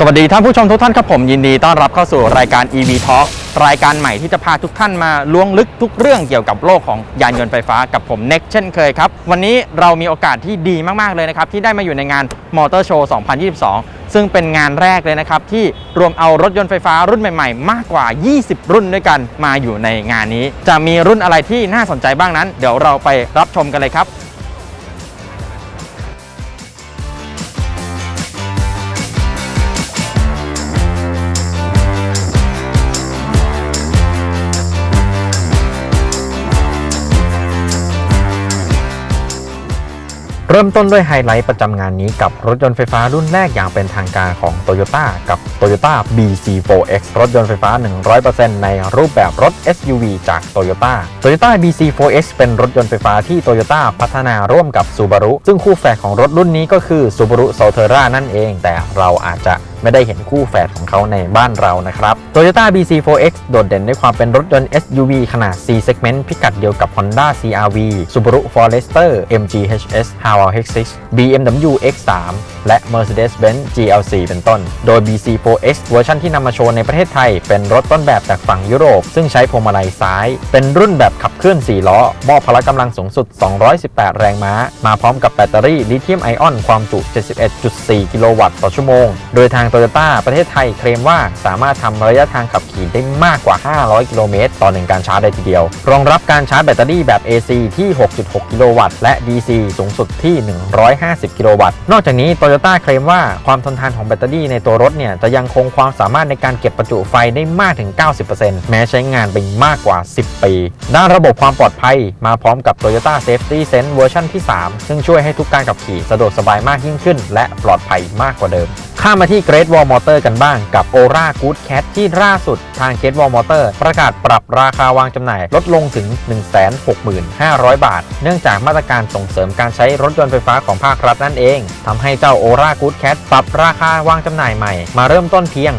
สวัสดีท่านผู้ชมทุกท่านครับผมยินดีต้อนรับเข้าสู่รายการ EV Talk รายการใหม่ที่จะพาทุกท่านมาล้วงลึกทุกเรื่องเกี่ยวกับโลกของยานยนต์ไฟฟ้ากับผมเน็กเช่นเคยครับ วันนี้เรามีโอกาสที่ดีมาก ๆ เลยนะครับ ที่ได้มาอยู่ในงานมอเตอร์โชว์2022 ซึ่งเป็นงานแรกเลยนะครับ ที่รวมเอารถยนต์ไฟฟ้ารุ่นใหม่ ๆ มากกว่า 20 รุ่นด้วยกันมาอยู่ในงานนี้ จะมีรุ่นอะไรที่น่าสนใจบ้างนั้น เดี๋ยวเราไปรับชมกันเลยครับ เริ่มต้นด้วยไฮไลท์ประจำงานนี้กับรถยนต์ไฟฟ้ารุ่นแรกอย่างเป็นทางการของ Toyota กับ Toyota BC4X รถยนต์ไฟฟ้า 100%ในรูปแบบรถ SUV จาก Toyota Toyota BC4X เป็นรถยนต์ไฟฟ้าที่ Toyota พัฒนาร่วมกับ Subaru ซึ่งคู่แฝดของรถรุ่นนี้ก็คือ Subaru Solterra นั่นเอง แต่เราอาจจะไม่ได้เห็นคู่แฝดของเขาในบ้านเรานะครับ Toyota BC4X โดดเด่นด้วยความเป็นรถยนต์ SUV ขนาด C segment พิกัดเดียวกับ Honda CR-V Subaru Forester MG HS Haval H6 BMW X3 และ Mercedes-Benz GLC เป็นต้น โดย BC4X เวอร์ชันที่นำมาโชว์ในประเทศไทย เป็นรถต้นแบบจากฝั่งยุโรป ซึ่งใช้พวงมาลัยซ้าย เป็นรุ่นแบบขับเคลื่อน 4 ล้อ มอบพละกำลังสูงสุด 218 แรงม้า มาพร้อมกับแบตเตอรี่ลิเธียมไอออนความจุ 71.4 กิโลวัตต์ต่อชั่วโมง โดยทางโตโยต้าประเทศไทยเคลมว่าสามารถทำระยะทางขับขี่ได้มากกว่า 500 กิโลเมตร ต่อหนึ่งการชาร์จได้ทีเดียว รองรับการชาร์จแบตเตอรี่แบบ AC ที่ 6.6 กิโลวัตต์ และ DC สูงสุดที่ 150 กิโลวัตต์ นอกจากนี้โตโยต้าเคลมว่าความทนทานของแบตเตอรี่ในตัวรถเนี่ยจะยังคงความสามารถในการเก็บประจุไฟได้มากถึง 90%แม้ใช้งานไปมากกว่า 10 ปี ด้านระบบความปลอดภัยมาพร้อมกับ Toyota Safety Sense เวอร์ชันที่ 3 ซึ่งช่วยให้ทุกการขับขี่สะดวกสบายมากยิ่งขึ้น และปลอดภัยมากกว่าเดิม ข้ามมาที่ Great Wall Motor กันบ้างกับ Ora Good Cat ที่ล่าสุดทาง Great Wall Motor ประกาศปรับราคาวางจำหน่ายลดลงถึง 165,000 บาท เนื่องจากมาตรการส่งเสริมการใช้รถยนต์ไฟฟ้าของภาครัฐนั่นเองทำให้เจ้า Ora Good Cat ปรับราคาวางจำหน่ายใหม่ มาเริ่มต้นเพียง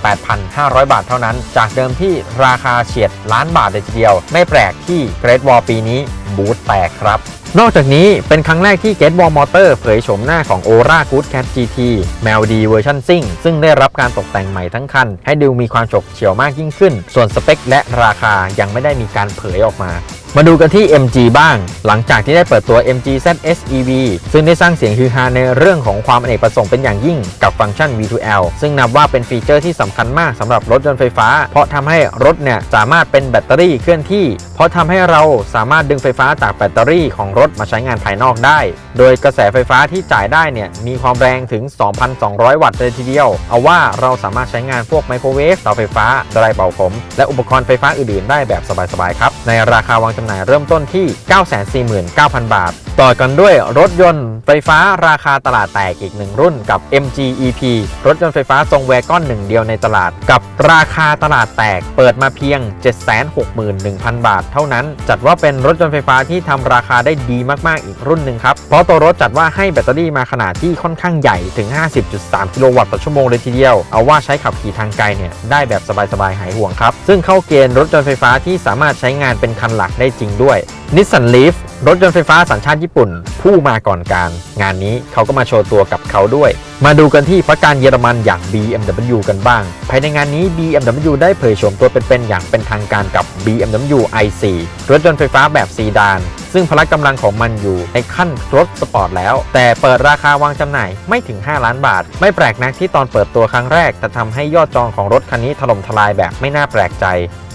828,500 บาทเท่านั้น จากเดิมที่ราคาเฉียดล้านบาทเลยทีเดียว ไม่แปลกที่ Great Wall ปีนี้บูธแตกครับ นอกจากนี้เป็นครั้งแรกที่ Get Wall Motor เผยโฉมหน้าของ Ora Good Cat GT แมวดีเวอร์ชันซิ่งซึ่งได้รับการตกแต่งใหม่ทั้งคัน ให้ดูมีความฉกเฉียวมากยิ่งขึ้น ส่วนสเปคและราคายังไม่ได้มีการเผยออกมา มาดูกันที่ MG บ้าง หลังจากที่ได้เปิดตัว MG ZS EV ซึ่งได้สร้างเสียงฮือฮาในเรื่องของความอเนกประสงค์เป็นอย่างยิ่งกับฟังก์ชัน V2L ซึ่งนับว่าเป็นฟีเจอร์ที่สำคัญมากสำหรับรถยนต์ไฟฟ้า เพราะทำให้รถเนี่ยสามารถเป็นแบตเตอรี่เคลื่อนที่ เพราะทำให้เราสามารถดึงไฟฟ้าจากแบตเตอรี่ของรถมาใช้งานภายนอกได้ โดยกระแสไฟฟ้าที่จ่ายได้เนี่ยมีความแรงถึง 2,200 วัตต์เลยทีเดียว เอาว่าเราสามารถใช้งานพวกไมโครเวฟเตาไฟฟ้าไดร์เป่าผม และอุปกรณ์ไฟฟ้าอื่นๆ ได้แบบสบายๆครับในราคาวางจำหน่ายเริ่มต้นที่ 949,000 บาท ต่อกันด้วยรถยนต์ไฟฟ้าราคาตลาดแตกอีกหนึ่งรุ่นกับ MG EP รถยนต์ไฟฟ้าทรงแวกอนหนึ่งเดียวในตลาด กับราคาตลาดแตกเปิดมาเพียง 761,000 บาท เท่านั้น จัดว่าเป็นรถยนต์ไฟฟ้าที่ทำราคาได้ดีมากๆอีกรุ่นหนึ่งครับ เพราะตัวรถจัดว่าให้แบตเตอรี่มาขนาดที่ค่อนข้างใหญ่ถึง 50.3 กิโลวัตต์ต่อชั่วโมงเลยทีเดียว เอาว่าใช้ขับขี่ทางไกลเนี่ยได้แบบสบายๆหายห่วงครับ ซึ่งเข้าเกณฑ์รถยนต์ไฟฟ้าที่สามารถใช้งานเป็นคันหลักได้จริงด้วย Nissan Leaf รถยนต์ไฟฟ้าสัญชาติญี่ปุ่น ผู้มาก่อนการ งานนี้เขาก็มาโชว์ตัวกับเขาด้วย มาดูกันที่พักการเยอรมันอย่าง BMW กันบ้าง ภายในงานนี้ BMW ได้เผยโฉมตัวเป็นๆอย่างเป็นทางการกับ BMW i4 รถยนต์ไฟฟ้าแบบซีดาน ซึ่งพละกำลังของมันอยู่ในขั้นรถสปอร์ตแล้ว แต่เปิดราคาวางจำหน่ายไม่ถึง 5 ล้านบาท ไม่แปลกนักที่ตอนเปิดตัวครั้งแรกจะทำให้ยอดจองของรถคันนี้ถล่มทลายแบบไม่น่าแปลกใจ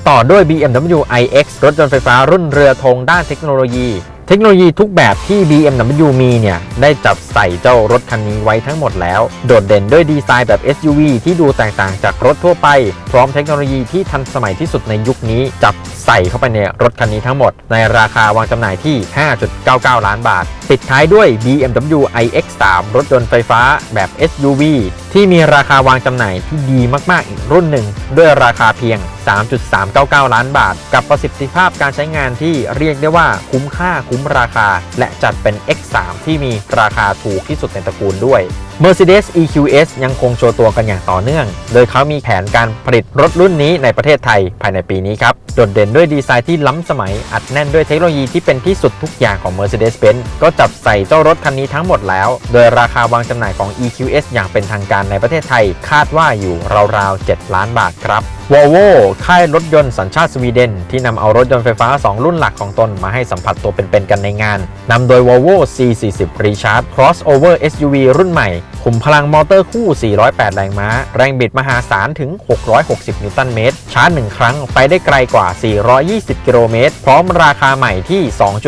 ต่อด้วย BMW iX รถยนต์ไฟฟ้ารุ่นเรือธงด้านเทคโนโลยี เทคโนโลยีทุกแบบที่ BMW มีเนี่ย ได้จับใส่เจ้ารถคันนี้ไว้ทั้งหมดแล้ว โดดเด่นด้วยดีไซน์แบบ SUV ที่ดูแตกต่างจากรถทั่วไป พร้อมเทคโนโลยีที่ทันสมัยที่สุดในยุคนี้จับใส่เข้าไปในรถคันนี้ทั้งหมด ในราคาวางจำหน่ายที่ 5.99 ล้านบาท ปิดท้ายด้วย BMW iX3 รถยนต์ไฟฟ้าแบบ SUV ที่มีราคาวางจำหน่ายที่ดีมาก ๆ อีกรุ่นหนึ่ง ด้วยราคาเพียง 3.399 ล้านบาท กับประสิทธิภาพการใช้งานที่เรียกได้ว่าคุ้มค่าคุ้มราคา และจัดเป็น X3 ที่มีราคาถูกที่สุดในตระกูลด้วย Mercedes EQS ยังคงโชว์ตัวกันอย่างต่อเนื่อง โดยเขามีแผนการผลิตรถรุ่นนี้ในประเทศไทยภายในปีนี้ครับ โดดเด่นด้วยดีไซน์ที่ล้ำสมัย อัดแน่นด้วยเทคโนโลยีที่เป็นที่สุดทุกอย่างของ Mercedes-Benz ก็จับใส่เจ้ารถคันนี้ทั้งหมดแล้ว โดยราคาวางจำหน่ายของ EQS อย่างเป็นทางการในประเทศไทย คาดว่าอยู่ราวๆ 7 ล้านบาทครับ Volvo ค่ายรถยนต์สัญชาติสวีเดน ที่นำเอารถยนต์ไฟฟ้า 2 รุ่นหลักของตนมาให้สัมผัสตัวเป็นๆกันในงานนำโดย Volvo C40 Recharge Crossover SUV รุ่นใหม่ ขุมพลังมอเตอร์คู่ 408 แรงม้า แรงบิดมหาศาลถึง 660 นิวตันเมตร ชาร์จ 1 ครั้งไปได้ไกลกว่า 420 กิโลเมตร พร้อมราคาใหม่ที่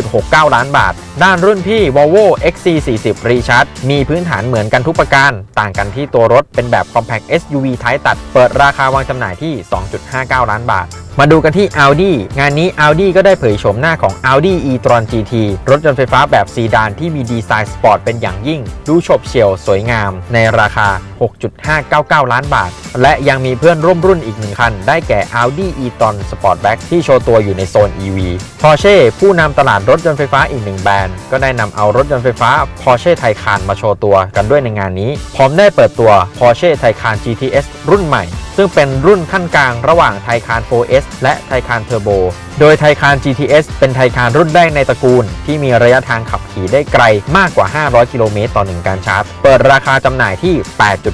2.69 ล้านบาทด้านรุ่นพี่ Volvo XC40 Recharge มีพื้นฐานเหมือนกันทุกประการ ต่างกันที่ตัวรถเป็นแบบ Compact SUV ท้ายตัด เปิดราคาวางจำหน่ายที่ 2.59 ล้านบาท มาดูกันที่ Audi งานนี้ Audi ก็ได้เผยโฉมหน้าของ Audi e-tron GT รถยนต์ไฟฟ้าแบบซีดานที่มีดีไซน์สปอร์ตเป็นอย่างยิ่ง ดูฉบเฉี่ยวสวยงาม ในราคา 6.599 ล้านบาท และยังมีเพื่อนร่วมรุ่นอีกหนึ่งคัน ได้แก่ Audi e-tron Sportback ที่โชว์ตัวอยู่ในโซน EV Porsche ผู้นำตลาดรถยนต์ไฟฟ้าอีกหนึ่งแบรนด์ก็ได้นำเอารถยนต์ไฟฟ้า Porsche Taycan มาโชว์ตัวกันด้วยในงานนี้ พร้อมได้เปิดตัว Porsche Taycan GTS รุ่นใหม่ ซึ่งเป็นรุ่นขั้นกลางระหว่าง Taycan 4S และ Taycan Turbo โดย Taycan GTS เป็น Taycan รุ่นแรกในตระกูล ที่มีระยะทางขับขี่ได้ไกลมากกว่า 500 กิโลเมตรต่อ 1 การชาร์จ เปิดราคาจำหน่ายที่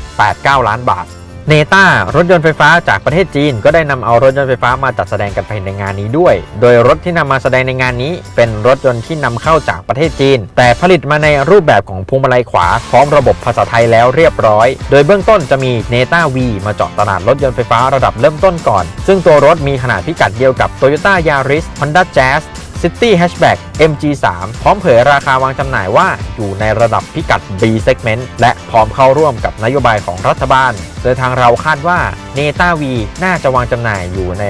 8.89 ล้านบาท เนต้ารถยนต์ไฟฟ้าจากประเทศจีน ก็ได้นำเอารถยนต์ไฟฟ้ามาจัดแสดงกันภายในงานนี้ด้วย โดยรถที่นำมาแสดงในงานนี้ เป็นรถยนต์ที่นำเข้าจากประเทศจีน แต่ผลิตมาในรูปแบบของพวงมาลัยขวา พร้อมระบบภาษาไทยแล้วเรียบร้อย โดยเบื้องต้นจะมีเนต้า V มาเจาะตลาดรถยนต์ไฟฟ้าระดับเริ่มต้นก่อน ซึ่งตัวรถมีขนาดพิกัดเดียวกับ Toyota Yaris Honda Jazz City Hatchback MG3 พร้อมเผยราคาวางจำหน่ายว่าอยู่ในระดับพิกัด B segment และพร้อมเข้าร่วมกับนโยบายของรัฐบาล โดยทางเราคาดว่า n e t a V น่าจะวางจำหน่ายอยู่ใน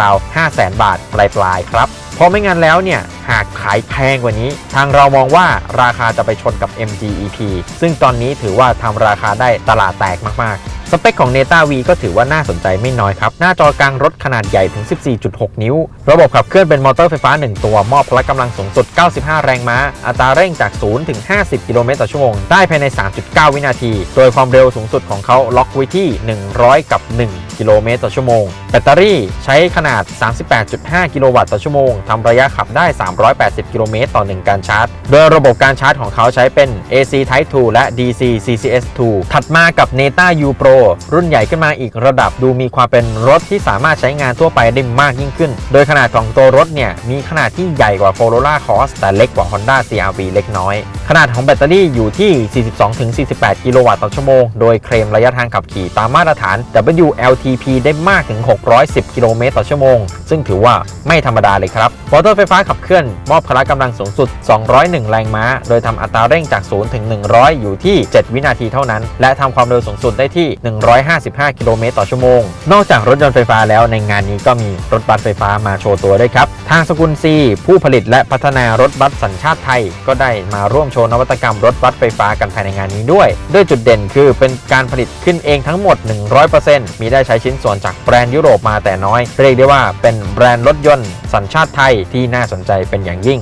ราวๆ 500,000 บาทปลายๆ ครับเพราะไม่งั้นแล้วเนี่ย หากขายแพงกว่านี้ ทางเรามองว่าราคาจะไปชนกับ MGEP ซึ่งตอนนี้ถือว่าทำราคาได้ตลาดแตกมากๆ สเปคของ n e t a V ก็ถือว่าน่าสนใจไม่น้อยครับ หน้าจอกลางรถขนาดใหญ่ถึง 14.6 นิ้ว ระบบขับเคลื่อนเป็นมอเตอร์ไฟฟ้า 1 ตัว มอบพละกำลังสูงสุด 95 แรงม้า อัตราเร่งจาก 0 ถึง 50 กิโลเมตรต่อชั่วโมง ได้ภายใน 3.9 วินาที โดยความเร็วสูงสุดของเขาล็อกไว้ที่ 100 กับ 1 กิโลเมตรต่อชั่วโมง แบตเตอรี่ใช้ขนาด 38.5 กิโลวัตต์ต่อชั่วโมงทำระยะขับได้ 380 กิโลเมตรต่อ 1 การชาร์จ โดยระบบการชาร์จของเขาใช้เป็น AC Type 2 และ DC CCS 2 ถัดมากับ Neta U Pro รุ่นใหญ่ขึ้นมาอีกระดับดูมีความเป็นรถที่สามารถใช้งานทั่วไปได้มากยิ่งขึ้น โดยขนาดของตัวรถเนี่ยมีขนาดที่ใหญ่กว่า Corolla Cross แต่เล็กกว่า Honda CR-V เล็กน้อย ขนาดของแบตเตอรี่อยู่ที่ 42-48 กิโลวัตต์ต่อชั่วโมง โดยเคลมระยะทางขับขี่ตามมาตรฐาน WLTP ได้มากถึง 610 กิโลเมตรต่อชั่วโมง ซึ่งถือว่าไม่ธรรมดาเลยครับ มอเตอร์ไฟฟ้าขับเคลื่อน มอบพละกำลังสูงสุด 201 แรงม้า โดยทำอัตราเร่งจาก 0 ถึง 100 อยู่ที่ 7 วินาทีเท่านั้น และทำความเร็วสูงสุดได้ที่ 155 กิโลเมตรต่อชั่วโมง นอกจากรถยนต์ไฟฟ้าแล้วในงานนี้ก็มีรถบัสไฟฟ้ามาโชว์ตัวด้วยครับ ทางสกุลซีผู้ผลิตและพัฒนารถบัสสัญชาติไทยก็ได้มาร่วมชว์นวัตกรรมรถบัสไฟฟ้ากันภายในงานนี้ด้วย ด้วยจุดเด่นคือเป็นการผลิตขึ้นเองทั้งหมด 100%มีได้ใช้ชิ้นส่วนจากแบรนด์ยุโรปมาแต่น้อย เรียกได้ว่าเป็นแบรนด์รถยนต์สัญชาติไทยที่น่าสนใจเป็นอย่างยิ่ง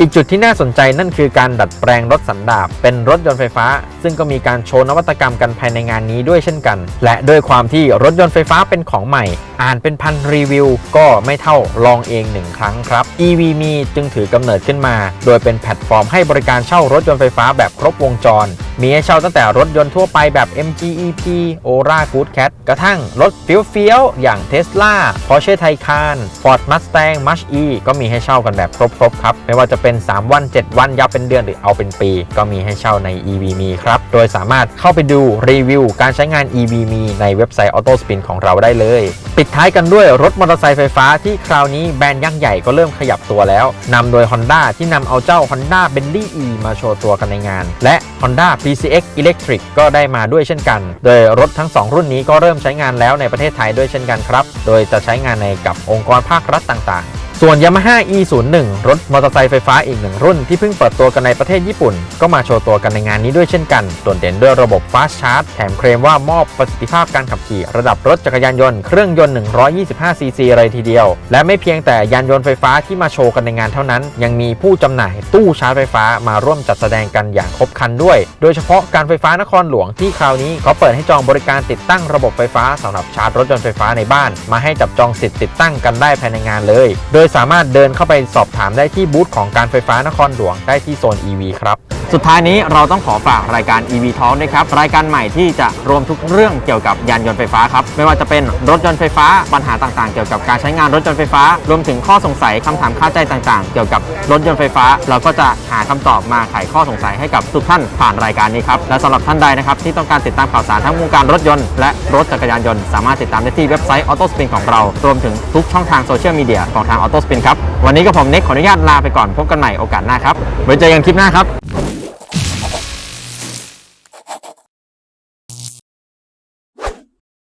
อีกจุดที่น่าสนใจนั่นคือการดัดแปลงรถสันดาปเป็นรถยนต์ไฟฟ้า ซึ่งก็มีการโชว์นวัตกรรมกันภายในงานนี้ด้วยเช่นกัน และด้วยความที่รถยนต์ไฟฟ้าเป็นของใหม่ อ่านเป็นพันรีวิว ก็ไม่เท่าลองเองหนึ่งครั้งครับ EV มีจึงถือกำเนิดขึ้นมา โดยเป็นแพลตฟอร์มให้บริการเช่ารถยนต์ไฟฟ้าแบบครบวงจร มีให้เช่าตั้งแต่รถยนต์ทั่วไปแบบ MG-EP Ora Good Cat กระทั่งรถเฟี้ยวๆ อย่าง Tesla Porsche Taycan Ford Mustang Mach-E ก็มีให้เช่ากันแบบครบๆ ครับ ไม่ว่าจะเป็น 3 วัน 7 วันยาวเป็นเดือนหรือเอาเป็นปี ก็มีให้เช่าใน EV มีครับ โดยสามารถเข้าไปดูรีวิวการใช้งาน EV มีในเว็บไซต์ Auto Spin ของเราได้เลย ปิดท้ายกันด้วยรถมอเตอร์ไซค์ไฟฟ้าที่คราวนี้แบรนด์ยักษ์ใหญ่ก็เริ่มขยับตัวแล้วนำโดย Honda ที่นำเอาเจ้า Honda Bentley E มาโชว์ตัวกันในงาน และ Honda PCX Electric ก็ได้มาด้วยเช่นกัน โดยรถทั้ง 2 รุ่นนี้ก็เริ่มใช้งานแล้วในประเทศไทยด้วยเช่นกันครับ โดยจะใช้งานในกับองค์กรภาครัฐต่างๆ ส่วน Yamaha E01 รถมอเตอร์ไซค์ไฟฟ้าอีกหนึ่งรุ่นที่เพิ่งเปิดตัวกันในประเทศญี่ปุ่น ก็มาโชว์ตัวกันในงานนี้ด้วยเช่นกัน โดดเด่นด้วยระบบ Fast Charge แถมเคลมว่ามอบประสิทธิภาพการขับขี่ ระดับรถจักรยานยนต์เครื่องยนต์ 125cc เลยทีเดียว และไม่เพียงแต่ยานยนต์ไฟฟ้าที่มาโชว์กันในงานเท่านั้น ยังมีผู้จำหน่ายตู้ชาร์จไฟฟ้ามาร่วมจัดแสดงกันอย่างครบครันด้วย โดยเฉพาะการไฟฟ้านครหลวงที่คราวนี้เขาเปิดให้จองบริการติดตั้งระบบไฟฟ้าสำหรับชาร์จรถยนต์ไฟฟ้าในบ้าน มาให้จับจองสิทธิ์ติดตั้งกันได้ภายในงานเลย โดยสามารถเดินเข้าไปสอบถามได้ที่บูธของการไฟฟ้านครหลวงได้ที่โซน EV ครับ สุดท้ายนี้เราต้องขอฝากรายการ EV Talk ด้วยครับ รายการใหม่ที่จะรวมทุกเรื่องเกี่ยวกับยานยนต์ไฟฟ้าครับ ไม่ว่าจะเป็นรถยนต์ไฟฟ้าปัญหาต่างๆ เกี่ยวกับการใช้งานรถยนต์ไฟฟ้า รวมถึงข้อสงสัยคำถามคาใจต่างๆ เกี่ยวกับรถยนต์ไฟฟ้า เราก็จะหาคำตอบมาไขข้อสงสัยให้กับทุกท่านผ่านรายการนี้ครับและสำหรับท่านใดนะครับที่ต้องการติดตามข่าวสารทั้งวงการรถยนต์และรถจักรยานยนต์สามารถติดตามได้ที่เว็บไซต์ Auto Spin ของเรา รวมถึงทุกช่องทางโซเชียลมีเดียของทาง Auto Spin ครับวันนี้ก็ผมเน็กขออนุญาตลาไปก่อนพบกันใหม่โอกาสหน้าครับไว้เจอกันคลิปหน้าครับ